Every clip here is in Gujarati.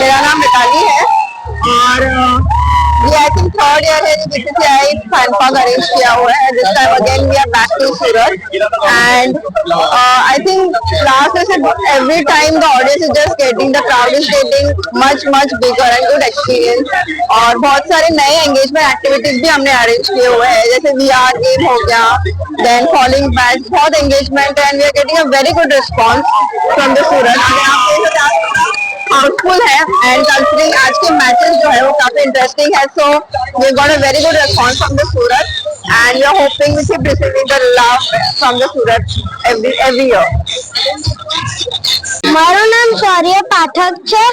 मेरा नाम मिताली है। और ये आई थिंक थर्ड ईयर है जो बीसीसीआई फैनफॉग अरेंज किया हुआ है। This time again we are back to Surat and I think last से every time the audience is just getting the crowd is getting much much bigger and good experience और बहुत सारे नए एंगेजमेंट एक्टिविटीज़ भी हमने अरेंज किए हुए हैं। जैसे वी आर गेम हो गया देन फॉलिंग बैच बहुत एंगेजमेंट है। And we are getting a very good response from the Surat Housefull है एंड कंसिडरिंग आज के मैचेस जो है वो काफी इंटरेस्टिंग है so we got a very good response from the Surat and we are hoping we keep receiving the love from the Surat every every year મારું નામ શૌર્ય પાઠક છે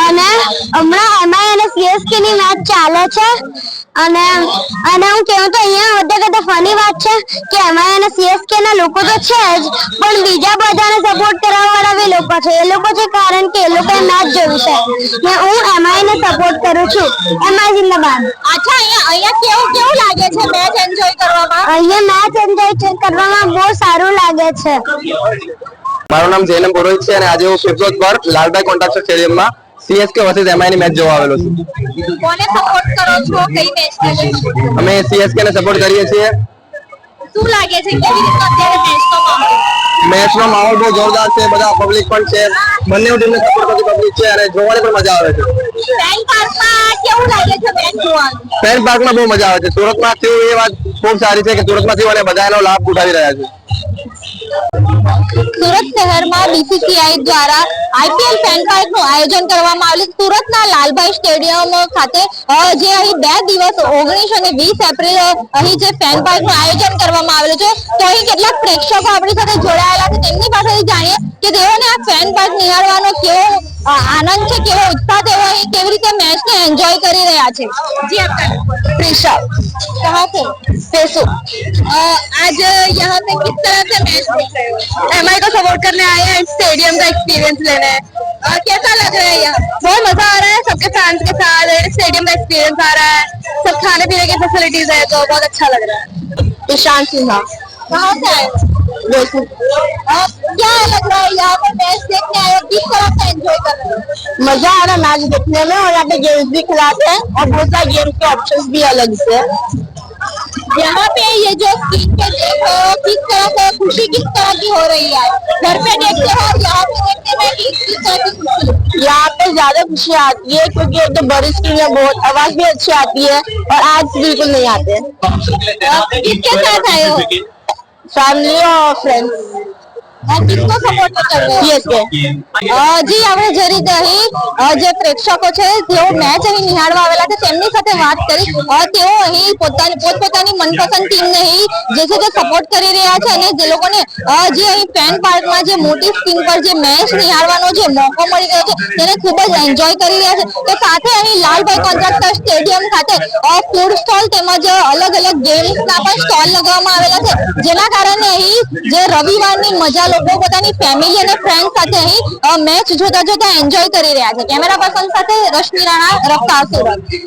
અને હમણાં એમઆઈ અને સીએસકે ની મેચ ચાલે છે અને અને હું કહું તો અહીંયા બધા કરતા ફની વાત છે કે એમાં એના સીએસકે ના લોકો તો છે જ પણ બીજા બધાને સપોર્ટ કરવા વાળા બી લોકો છે. એ લોકો છે કારણ કે એ લોકોએ મેચ જોયું છે. ને હું એમઆઈ ને સપોર્ટ કરું છું. એમઆઈ જિંદાબાદ. અચ્છા અહીંયા અહીંયા કેવું કેવું લાગે છે મેચ એન્જોય કરવામાં? અહીંયા મેચ એન્જોય કરવામાં બહુ સારું લાગે છે. મારું નામ જૈનમ પુરોહિત છે અને આજે હું ફિફ્થ પર લાલભાઈ કોન્ટ્રાક્ટર સ્ટેડિયમમાં સીએસકે વર્સેસ એમઆઈ ની મેચ જોવા આવેલો છું. કોને સપોર્ટ કરો છો? કઈ મેચ અમે સીએસકે ને સપોર્ટ કરીએ છીએ. શું લાગે છે? કેવી રીતે અત્યારે મેચનો માહોલ? મેચનો માહોલ બહુ જોરદાર છે બધા પબ્લિક પણ છે. બંને ટીમને સપોર્ટ કરતી પબ્લિક છે અને જોવાની પણ મજા આવે છે. ફેન પાર્કમાં કેવું લાગે છે મેચ જોવાનું? ફેન પાર્કમાં બહુ મજા આવે છે. સુરતમાં થયું એ વાત ખૂબ સારી છે કે સુરતમાં થયું અને બધા એનો લાભ ઉઠાવી રહ્યા છે. સુરત શહેરમાં બીસીસીઆઈ દ્વારા આઈપીએલ ફેનનું આયોજન કરવામાં આવેલું. સુરતના લાલભાઈ સ્ટેડિયમ ખાતે જે અહીં બે દિવસ, ઓગણીસ અને વીસ એપ્રિલ અહીં જે ફેનનું આયોજન કરવામાં આવેલું છે. તો અહીં કેટલાક પ્રેક્ષકો આપણી સાથે જોડાયેલા છે. તેમની પાસેથી જાણીએ કે તેઓને આ ફેન પાર્ક નિહાળવાનો કેવો આનંદ છે કેવો ઉત્સાહ તેઓ અહીં કેવી રીતે મેચ ને એન્જોય કરી રહ્યા છે જી આપકા प्रिशा कहाँ से पेसो आज यहाँ पे किस तरह से मैच देख रहे हो एम को सपोर्ट करने आए हैं स्टेडियम का एक्सपीरियंस लेने और कैसा लग रहा है यहाँ बहुत मजा आ रहा है सबके फैंस के साथ स्टेडियम का एक्सपीरियंस आ रहा है सब खाने पीने की फैसिलिटीज है तो बहुत अच्छा लग रहा है ईशान सिन्हा कहाँ से आए जयपुर हो? क्या लग रहा है यहाँ पे मैच मज़ा आ रहा है मैच देखने में और यहाँ पे गेम्स भी खिलाते हैं और बहुत सारे गेम्स के ऑप्शंस भी अलग से। हैं। यहाँ पे ये जो स्क्रीन पे देख रहे हो किस तरह से खुशी किस तरह की हो रही है? घर पे देखते हो यहाँ पे देखने में किस किस तरह की खुशी। यहाँ पे ज़्यादा खुशी आती है क्योंकि एक तो बड़ी स्क्रीन में बहुत आवाज़ भी अच्छी आती है और आज बिल्कुल नहीं आते। किसके साथ आए हो? फैमिली और फ्रेंड्स किसको सपोर्ट कर रहे हो सीएसके અ, જી આપણે જે રીતે અહીં અ, જે પ્રેક્ષકો છે તેઓ મેચ અહીં નિહાળવા આવેલા છે તેમની સાથે વાત કરી અ, તેઓ અહીં પોતાની પોતપોતાની મનપસંદ ટીમને અહીં જે છે તે સપોર્ટ કરી રહ્યા છે અને જે લોકોને અ, જે અહીં ફેન પાર્કમાં જે મોટી સ્ક્રીન પર જે મેચ નિહાળવાનો જે મોકો મળી રહ્યો છે તેને ખૂબ જ એન્જોય કરી રહ્યા છે તો સાથે અહીં લાલભાઈ કોન્ટ્રાક્ટર સ્ટેડિયમ ખાતે ફૂડ સ્ટોલ તેમજ અલગ અલગ ગેમ્સના પણ સ્ટોલ લગાવવામાં આવેલા છે જેના કારણે અહીં જે રવિવારની મજા લોકો પોતાની ફેમિલી અને ફ્રેન્ડ સાથે અહીં મેચ જોતા જોતા એન્જોય કરી રહ્યા છે. કેમેરા પર્સન સાથે રશ્મિ રાણા, રફતા સુરત